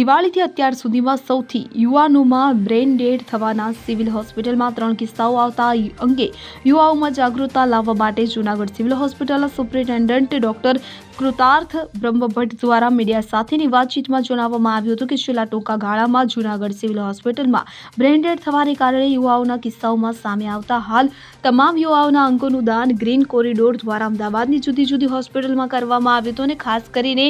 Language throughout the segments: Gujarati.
દિવાળીથી અત્યાર સુધીમાં સૌથી યુવાનોમાં બ્રેન ડેડ થવાના સિવિલ હોસ્પિટલમાં ત્રણ કિસ્સાઓ આવતા અંગે યુવાઓમાં જાગૃતતા લાવવા માટે જૂનાગઢ સિવિલ હોસ્પિટલના સુપ્રિન્ટેન્ડન્ટ ડોક્ટર કૃતાર્થ બ્રહ્મભટ્ટ દ્વારા મીડિયા સાથેની વાતચીતમાં જણાવવામાં આવ્યું હતું કે છેલ્લા ટૂંકા ગાળામાં જૂનાગઢ સિવિલ હોસ્પિટલમાં બ્રેન્ડેડ થવાને કારણે યુવાઓના કિસ્સાઓમાં સામે આવતા હાલ તમામ યુવાઓના અંગોનું દાન ગ્રીન કોરિડોર દ્વારા અમદાવાદની જુદી જુદી હોસ્પિટલમાં કરવામાં આવ્યું હતું અને ખાસ કરીને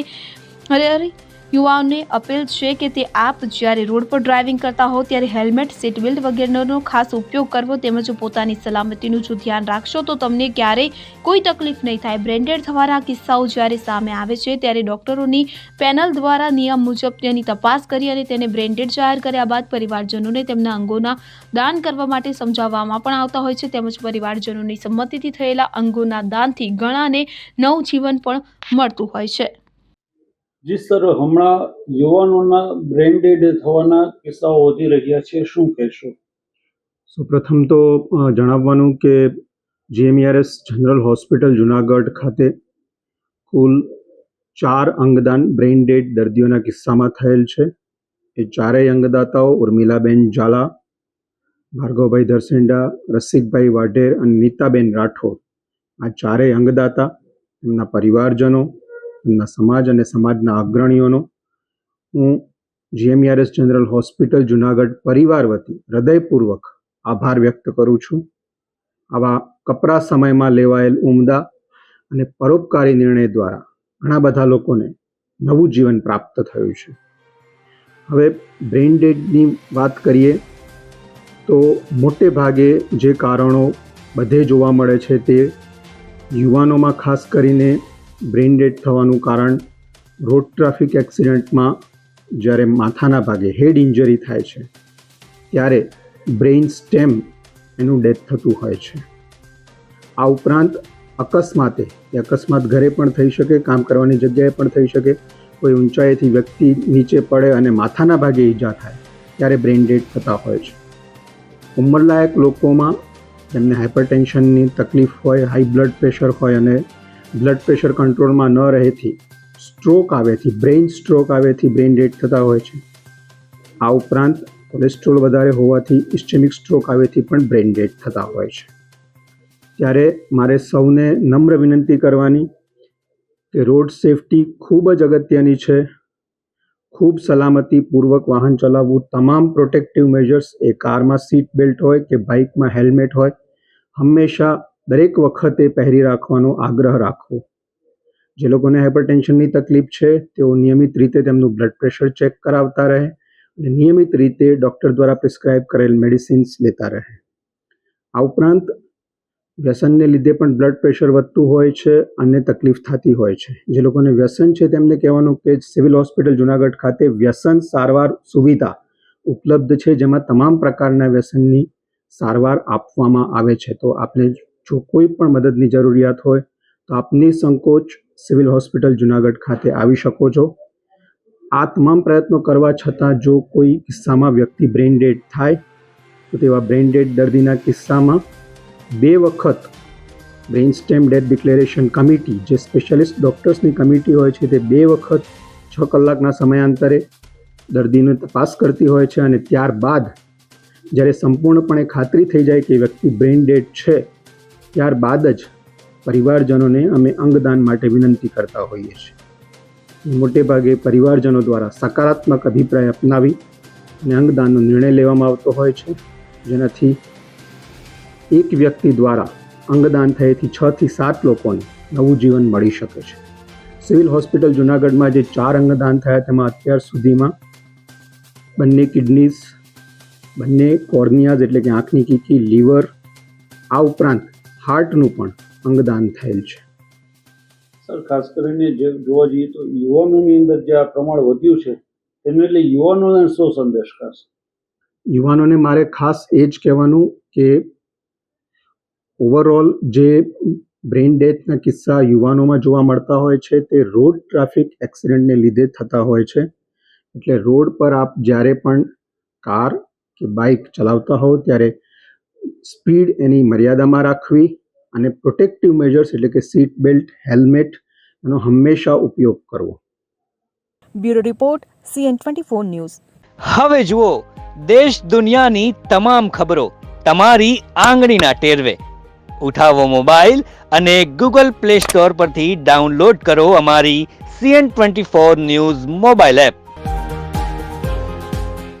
અરે અરે યુવાઓને અપીલ છે કે તે આપ જ્યારે રોડ પર ડ્રાઇવિંગ કરતા હો ત્યારે હેલ્મેટ, સીટ બેલ્ટ વગેરેનો ખાસ ઉપયોગ કરવો તેમજ પોતાની સલામતીનું જો ધ્યાન રાખશો તો તમને ક્યારેય કોઈ તકલીફ નહીં થાય. બ્રેન્ડેડ થવાના કિસ્સાઓ જ્યારે સામે આવે છે ત્યારે ડોક્ટરોની પેનલ દ્વારા નિયમ મુજબ તેની તપાસ કરી અને તેને બ્રેન્ડેડ જાહેર કર્યા બાદ પરિવારજનોને તેમના અંગોના દાન કરવા માટે સમજાવવામાં પણ આવતા હોય છે. તેમજ પરિવારજનોની સંમતિથી થયેલા અંગોના દાનથી ઘણાને નવું જીવન પણ મળતું હોય છે. જી સર, હમણાં યુવાનોના બ્રેન ડેડ થવાના કિસ્સાઓ વધી રહ્યા છે. શું કહેશો? સો પ્રથમ તો જણાવવાનું કે જીએમઈઆરએસ જનરલ હોસ્પિટલ જુનાગઢ ખાતે કુલ ચાર અંગદાન બ્રેઇન ડેડ દર્દીઓના કિસ્સામાં થયેલ છે. એ ચારેય અંગદાતાઓ ઉર્મિલાબેન ઝાલા, ભાર્ગવભાઈ ધરસેંડા, રસિકભાઈ વાઢેર અને નીતાબેન રાઠોડ. આ ચારેય અંગદાતા એમના પરિવારજનો એમના સમાજ અને સમાજના અગ્રણીઓનો. હું જીએમઆરએસ જનરલ હોસ્પિટલ, જુનાગઢ પરિવાર વતી હૃદયપૂર્વક આભાર વ્યક્ત કરું છું. આવા કપરા સમયમાં લેવાયેલ ઉમદા અને પરોપકારી નિર્ણય દ્વારા ઘણા બધા લોકોને નવું જીવન પ્રાપ્ત થયું છે. હવે બ્રેઇન ડેડની વાત કરીએ તો મોટે ભાગે જે કારણો બધે જોવા મળે છે તે યુવાનોમાં ખાસ કરીને બ્રેઇન ડેડ થવાનું કારણ રોડ ટ્રાફિક એક્સિડન્ટમાં જ્યારે માથાના ભાગે હેડ ઇન્જરી થાય છે, ત્યારે બ્રેઇન સ્ટેમ એનું ડેથ થતું હોય છે. આ ઉપરાંત અકસ્માતે, એ અકસ્માત ઘરે પણ થઈ શકે, કામ કરવાની જગ્યાએ પણ થઈ શકે, કોઈ ઊંચાઈથી વ્યક્તિ નીચે પડે અને માથાના ભાગે ઈજા થાય, ત્યારે બ્રેઇન ડેડ થતા હોય છે. ઉંમરલાયક લોકોમાં જેમને હાઇપરટેન્શનની તકલીફ હોય, હાઈ બ્લડ પ્રેશર હોય અને બ્લડ પ્રેશર કંટ્રોલમાં ન રહેથી સ્ટ્રોક આવેથી, બ્રેઇન સ્ટ્રોક આવેથી બ્રેઇન ડેડ થતા હોય છે. આ ઉપરાંત કોલેસ્ટ્રોલ વધારે હોવાથી ઇસ્ટેમિક સ્ટ્રોક આવેથી પણ બ્રેઇન ડેડ થતા હોય છે. ત્યારે મારે સૌને નમ્ર વિનંતી કરવાની કે રોડ સેફટી ખૂબ જ અગત્યની છે. ખૂબ સલામતીપૂર્વક વાહન ચલાવવું તમામ પ્રોટેક્ટિવ મેજર્સ, એ કારમાં સીટ બેલ્ટ હોય કે બાઇકમાં હેલ્મેટ હોય, હંમેશા દરેક વખતે પહેરી રાખવાનો આગ્રહ રાખવો. જે લોકોને હાઇપરટેન્શનની તકલીફ છે, તેઓ નિયમિત રીતે તેમનું બ્લડ પ્રેશર ચેક કરાવતા રહે અને નિયમિત રીતે ડૉક્ટર દ્વારા પ્રિસ્ક્રાઇબ કરેલ મેડિસિન્સ લેતા રહે. આ ઉપરાંત, વ્યસનને લીધે પણ બ્લડ પ્રેશર વધતું હોય છે અને તકલીફ થતી હોય છે. જે લોકોને વ્યસન છે તેમને કહેવાનું કે સિવિલ હોસ્પિટલ જુનાગઢ ખાતે વ્યસન સારવાર સુવિધા ઉપલબ્ધ છે, જેમાં તમામ પ્રકારના વ્યસનની સારવાર આપવામાં આવે છે. તો આપને જો કોઈ પણ મદદની જરૂરિયાત હોય, તો આપની સંકોચ સિવિલ હોસ્પિટલ જુનાગઢ ખાતે આવી શકો છો. આ તમામ પ્રયત્નો કરવા છતાં જો કોઈ કિસ્સામાં વ્યક્તિ બ્રેઇન ડેડ થાય, તો તેવા બ્રેઇન ડેડ દર્દીના કિસ્સામાં બે વખત brain stem death declaration committee, જે સ્પેશિયાલિસ્ટ ડૉક્ટર્સની કમિટી હોય છે, તે બે વખત છ કલાકના સમયાંતરે દર્દીની તપાસ કરતી હોય છે અને ત્યારબાદ જ્યારે સંપૂર્ણપણે ખાતરી થઈ જાય કે વ્યક્તિ બ્રેઇન ડેડ છે ત્યારબાદ જ પરિવારજનોને અમે અંગદાન માટે વિનંતી કરતા હોઈએ છીએ. મોટે ભાગે પરિવારજનો દ્વારા સકારાત્મક અભિપ્રાય અપનાવી અને અંગદાનનો નિર્ણય લેવામાં આવતો હોય છે. જેનાથી એક વ્યક્તિ દ્વારા અંગદાન થયેથી છ થી સાત લોકોને નવું જીવન મળી શકે છે. સિવિલ હોસ્પિટલ જુનાગઢમાં જે ચાર અંગદાન થયા તેમાં અત્યાર સુધીમાં બંને કિડનીઝ, બંને કોર્નિયાઝ એટલે કે આંખની કીકી, લીવર, આ ઉપરાંત હાર્ટનું પણ અંગદાન થયેલ છે. સર ખાસ કરીને જે જોવા જઈએ તો યુવાનોની અંદર જે આ પ્રમાણ વધ્યું છે તેને એટલે યુવાનોને શું સંદેશ ખાસ? યુવાનોને મારે ખાસ એ જ કહેવાનું કે ઓવરઓલ જે બ્રેઇન ડેથના કિસ્સા યુવાનોમાં જોવા મળતા હોય છે તે રોડ ટ્રાફિક એક્સિડન્ટને લીધે થતા હોય છે. એટલે રોડ પર આપ જ્યારે પણ કાર કે બાઇક ચલાવતા હોવ ત્યારે સ્પીડ એની મર્યાદામાં રાખવી અને પ્રોટેક્ટિવ મેજર્સ એટલે કે સીટ બેલ્ટ હેલ્મેટ એનો હંમેશા ઉપયોગ કરવો. Bureau report CN twenty four news. હવે જુઓ દેશ દુનિયાની તમામ ખબરો તમારી આંગળીના ટેરવે. ઉઠાવો મોબાઈલ અને ગૂગલ પ્લે સ્ટોર પરથી ડાઉનલોડ કરો અમારી CN twenty four news mobile app.